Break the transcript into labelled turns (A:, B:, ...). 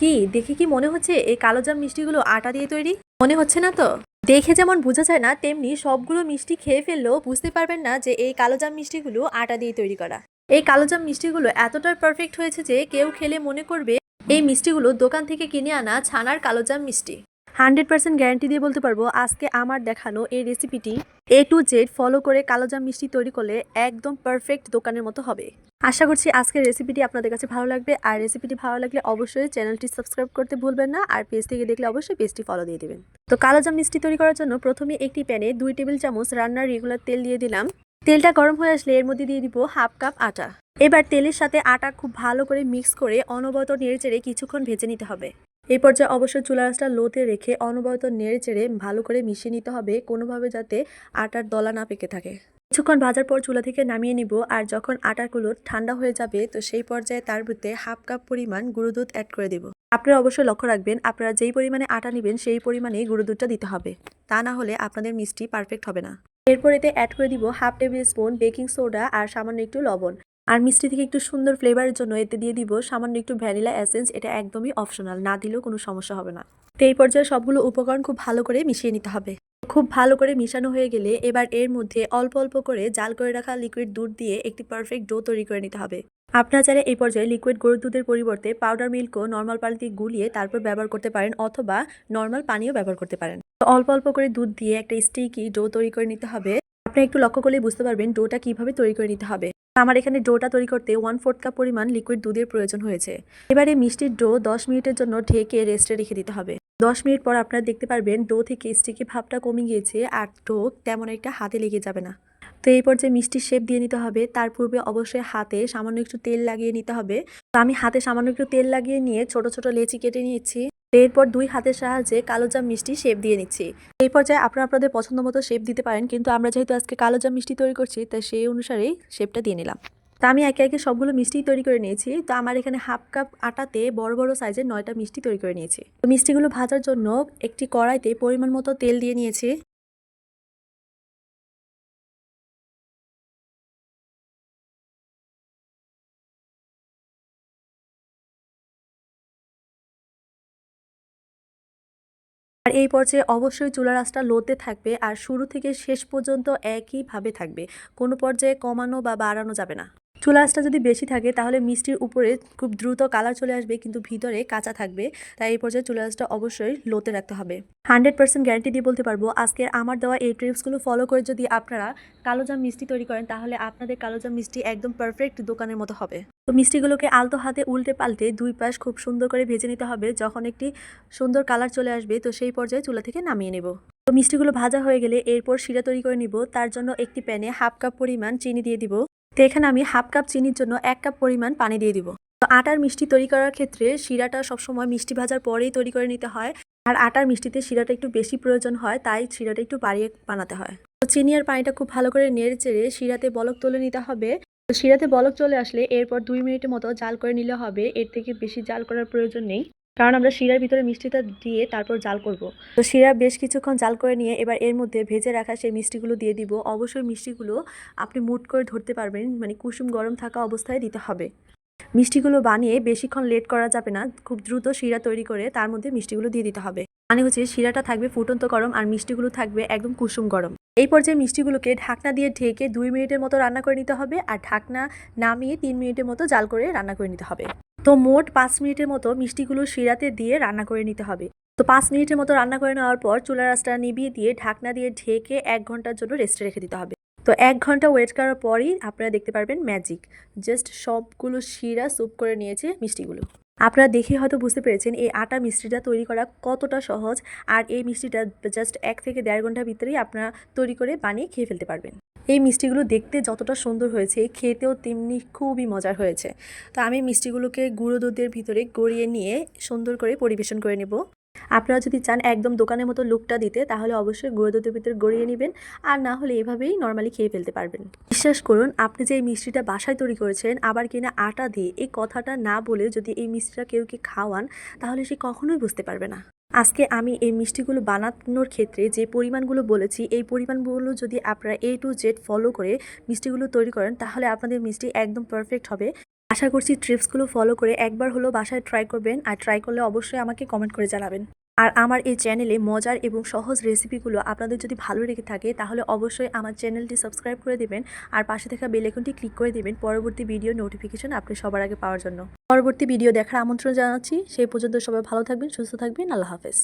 A: কি, দেখে কি মনে হচ্ছে এই কালো জাম মিষ্টিগুলো আটা দিয়ে তৈরি? মনে হচ্ছে না তো? দেখে যেমন বোঝা যায় না, তেমনি সবগুলো মিষ্টি খেয়ে ফেললেও বুঝতে পারবেন না যে এই কালো জাম মিষ্টিগুলো আটা দিয়ে তৈরি করা। এই কালো জাম মিষ্টিগুলো এতটাই পারফেক্ট হয়েছে যে কেউ খেলে মনে করবে এই মিষ্টিগুলো দোকান থেকে কিনে আনা ছানার কালো জাম মিষ্টি। হান্ড্রেড পার্সেন্ট গ্যারান্টি দিয়ে বলতে পারব, আজকে আমার দেখানো এই রেসিপিটি এ টু জেড ফলো করে কালোজাম মিষ্টি তৈরি করলে একদম পারফেক্ট দোকানের মতো হবে। আশা করছি আজকের রেসিপিটি আপনাদের কাছে ভালো লাগবে, আর রেসিপিটি ভালো লাগলে অবশ্যই চ্যানেলটি সাবস্ক্রাইব করতে ভুলবেন না, আর পেজ থেকে দেখলে অবশ্যই পেজটি ফলো দিয়ে দিবেন। তো কালোজাম মিষ্টি তৈরি করার জন্য প্রথমে একটি প্যানে দুই টেবিল চামচ রান্নার রেগুলার তেল দিয়ে দিলাম। তেলটা গরম হয়ে আসলে এর মধ্যে দিয়ে দিব হাফ কাপ আটা। এবার তেলের সাথে আটা খুব ভালো করে মিক্স করে অনবরত নেড়ে চেড়ে কিছুক্ষণ ভেজে নিতে হবে। এই পর্যায়ে অবশ্যই চুলা আঁচটা লোতে রেখে অনবরত নেড়ে চেড়ে ভালো করে মিশিয়ে নিতে হবে কোনোভাবে যাতে আটার দলা না পেকে থাকে। কিছুক্ষণ ভাজার পর চুলা থেকে নামিয়ে নিব আর যখন আটাগুলো ঠান্ডা হয়ে যাবে তো সেই পর্যায়ে তার ভিতরে হাফ কাপ পরিমাণ গুঁড়ো দুধ অ্যাড করে দেব। আপনারা অবশ্যই লক্ষ্য রাখবেন, আপনারা যেই পরিমাণে আটা নেবেন সেই পরিমাণেই গুঁড়ো দুধটা দিতে হবে। তা না হলে আপনাদের মিষ্টি পারফেক্ট হবে না। এরপর এতে অ্যাড করে দিব half tablespoon baking soda আর সামান্য একটু লবণ। আর মিষ্টি থেকে একটু সুন্দর ফ্লেভারের জন্য এতে দিয়ে দিব সামান্য একটু ভ্যানিলা এসেন্স এটা একদমই অপশনাল না দিলেও কোনো সমস্যা হবে না। তো এই পর্যায়ে সবগুলো উপকরণ খুব ভালো করে মিশিয়ে নিতে হবে। খুব ভালো করে মিশানো হয়ে গেলে এবার এর মধ্যে অল্প অল্প করে জাল করে রাখা লিকুইড দুধ দিয়ে একটি পারফেক্ট ডো তৈরি করে নিতে হবে। আপনারা চাইলে এই পর্যায়ে লিকুইড গরুর দুধের পরিবর্তে পাউডার মিল্কও নর্মাল পানিতে গুলিয়ে তারপর ব্যবহার করতে পারেন অথবা নর্মাল পানিও ব্যবহার করতে পারেন। অল্প অল্প করে দুধ দিয়ে একটা স্টিকি ডো তৈরি করে নিতে হবে। আপনি একটু লক্ষ্য করলেই বুঝতে পারবেন ডোটা কীভাবে তৈরি করে নিতে হবে। আমার এখানে ডোটা তৈরি করতে ওয়ান ফোর্থ কাপ পরিমাণ লিকুইড দুধের প্রয়োজন হয়েছে। এবারে মিষ্টির ডো দশ মিনিটের জন্য ঢেকে রেস্টে রেখে দিতে হবে। দশ মিনিট পর আপনারা দেখতে পারবেন ডো থেকে স্টিকি ভাবটা কমে গিয়েছে আর ডো তেমন একটা হাতে লেগে যাবে না। তো এই পর্যায়ে মিষ্টির শেপ দিয়ে নিতে হবে। তার পূর্বে অবশ্যই হাতে সামান্য একটু তেল লাগিয়ে নিতে হবে। তো আমি হাতে সামান্য একটু তেল লাগিয়ে নিয়ে ছোট ছোট লেচি কেটে নিয়েছি। এরপর দুই হাতের সাহায্যে কালো জাম মিষ্টি শেপ দিয়ে নিচ্ছি। এই পর্যায়ে আপনারা আপনাদের পছন্দ মতো শেপ দিতে পারেন, কিন্তু আমরা যেহেতু আজকে কালো জাম মিষ্টি তৈরি করছি, তাই সেই অনুসারেই শেপটা দিয়ে নিলাম। তা আমি একে একে সবগুলো মিষ্টি তৈরি করে নিয়েছি। তো আমার এখানে হাফ কাপ আটাতে বড় বড় সাইজের নয়টা মিষ্টি তৈরি করে নিয়েছি। মিষ্টিগুলো ভাজার জন্য একটি কড়াইতে পরিমাণ মতো তেল দিয়ে নিয়েছি। আর এই পর্যায়ে অবশ্যই চুলার আঁচটা লোতে থাকবে আর শুরু থেকে শেষ পর্যন্ত একইভাবে থাকবে। কোনো পর্যায়ে কমানো বা বাড়ানো যাবে না। চুলা যদি বেশি থাকে, তাহলে মিষ্টির উপরে খুব দ্রুত কালার চলে আসবে, কিন্তু ভিতরে কাঁচা থাকবে। তাই এই পর্যায়ে চুলা অবশ্যই লোতে রাখতে হবে। হান্ড্রেড পার্সেন্ট গ্যারান্টি দিয়ে বলতে পারব, আজকের আমার দেওয়া এই ট্রিপসগুলো ফলো করে যদি আপনারা কালোজাম মিষ্টি তৈরি করেন, তাহলে আপনাদের কালোজাম মিষ্টি একদম পারফেক্ট দোকানের মতো হবে। তো মিষ্টিগুলোকে আলতো হাতে উল্টে পাল্টে দুই পাশ খুব সুন্দর করে ভেজে নিতে হবে, যখন একটি সুন্দর কালার চলে আসবে, তো সেই পর্যায়ে চুলা থেকে নামিয়ে নেব। তো মিষ্টিগুলো ভাজা হয়ে গেলে এরপর শিরা তৈরি করে নিব। তার জন্য একটি প্যানে হাফ কাপ পরিমাণ চিনি দিয়ে দিব। তো এখানে আমি হাফ কাপ চিনির জন্য এক কাপ পরিমাণ পানি দিয়ে দিব। তো আটার মিষ্টি তৈরি করার ক্ষেত্রে শিরাটা সবসময় মিষ্টি ভাজার পরেই তৈরি করে নিতে হয়। আর আটার মিষ্টিতে শিরাটা একটু বেশি প্রয়োজন হয়, তাই শিরাটা একটু বাড়িয়ে বানাতে হয়। তো চিনি আর পানিটা খুব ভালো করে নেড়ে চেড়ে শিরাতে বলক তুলে নিতে হবে। তো শিরাতে বলক চলে আসলে এরপর দুই মিনিটের মতো জাল করে নিলে হবে। এর থেকে বেশি জাল করার প্রয়োজন নেই। কারণ আমরা শিরার ভিতরে মিষ্টিটা দিয়ে তারপর জাল করব। তো শিরা বেশ কিছুক্ষণ জাল করে নিয়ে এবার এর মধ্যে ভেজে রাখা সেই মিষ্টিগুলো দিয়ে দিব। অবশ্যই মিষ্টিগুলো আপনি মুট করে ধরতে পারবেন মানে কুসুম গরম থাকা অবস্থায় দিতে হবে। মিষ্টিগুলো বানিয়ে বেশিক্ষণ লেট করা যাবে না, খুব দ্রুত শিরা তৈরি করে তার মধ্যে মিষ্টিগুলো দিয়ে দিতে হবে। মানে হচ্ছে শিরাটা থাকবে ফুটন্ত গরম আর মিষ্টিগুলো থাকবে একদম কুসুম গরম। এই পর্যায়ে মিষ্টিগুলোকে ঢাকনা দিয়ে ঢেকে দুই মিনিটের মতো রান্না করে নিতে হবে আর ঢাকনা নামিয়ে তিন মিনিটের মতো জাল করে রান্না করে নিতে হবে। তো মোট পাঁচ মিনিটের মতো মিষ্টিগুলো শিরাতে দিয়ে রান্না করে নিতে হবে। তো পাঁচ মিনিটের মতো রান্না করে নেওয়ার পর চুলার আঁচটা নিভিয়ে দিয়ে ঢাকনা দিয়ে ঢেকে এক ঘণ্টার জন্য রেস্টে রেখে দিতে হবে। তো এক ঘণ্টা ওয়েট করার পরই আপনারা দেখতে পারবেন ম্যাজিক জাস্ট সবগুলো শিরা স্যুপ করে নিয়েছে মিষ্টিগুলো। আপনারা দেখে হয়তো বুঝতে পেরেছেন এই আটা মিষ্টিটা তৈরি করা কতটা সহজ আর এই মিষ্টিটা জাস্ট এক থেকে দেড় ঘণ্টার ভিতরেই আপনারা তৈরি করে বানিয়ে খেয়ে ফেলতে পারবেন। এই মিষ্টিগুলো দেখতে যতটা সুন্দর হয়েছে, খেতেও তেমনি খুবই মজার হয়েছে। তো আমি মিষ্টিগুলোকে গুঁড়ো দুধের ভিতরে গড়িয়ে নিয়ে সুন্দর করে পরিবেশন করে নেব। আপনারা যদি চান একদম দোকানের মতো লুকটা দিতে, তাহলে অবশ্যই গুঁড়ো ভিতরে গড়িয়ে নেবেন। আর না হলে এভাবেই নর্মালি খেয়ে ফেলতে পারবেন। বিশ্বাস করুন, আপনি যে এই মিষ্টিটা বাসায় তৈরি করেছেন, আবার কিনা আটা দিয়ে এই কথাটা না বলে যদি এই মিষ্টিটা কেউ কি খাওয়ান, তাহলে সে কখনোই বুঝতে পারবে না। আজকে আমি এই মিষ্টিগুলো বানানোর ক্ষেত্রে যে পরিমাণগুলো বলেছি, এই পরিমাণগুলো যদি আপনারা এ টু জেড ফলো করে মিষ্টিগুলো তৈরি করেন, তাহলে আপনাদের মিষ্টি একদম পারফেক্ট হবে। আশা করছি ট্রিপসগুলো ফলো করে একবার হলো বাসায় ট্রাই করবেন আর ট্রাই করলে অবশ্যই আমাকে কমেন্ট করে জানাবেন। আর আমার এই চ্যানেলে মজার এবং সহজ রেসিপিগুলো আপনাদের যদি ভালো লেগে থাকে, তাহলে অবশ্যই আমার চ্যানেলটি সাবস্ক্রাইব করে দেবেন আর পাশে থাকা বেল আইকনটি ক্লিক করে দিবেন পরবর্তী ভিডিও নোটিফিকেশন আপনি সবার আগে পাওয়ার জন্য। পরবর্তী ভিডিও দেখার আমন্ত্রণ জানাচ্ছি। সেই পর্যন্ত সবাই ভালো থাকবেন, সুস্থ থাকবেন। আল্লাহ হাফেজ।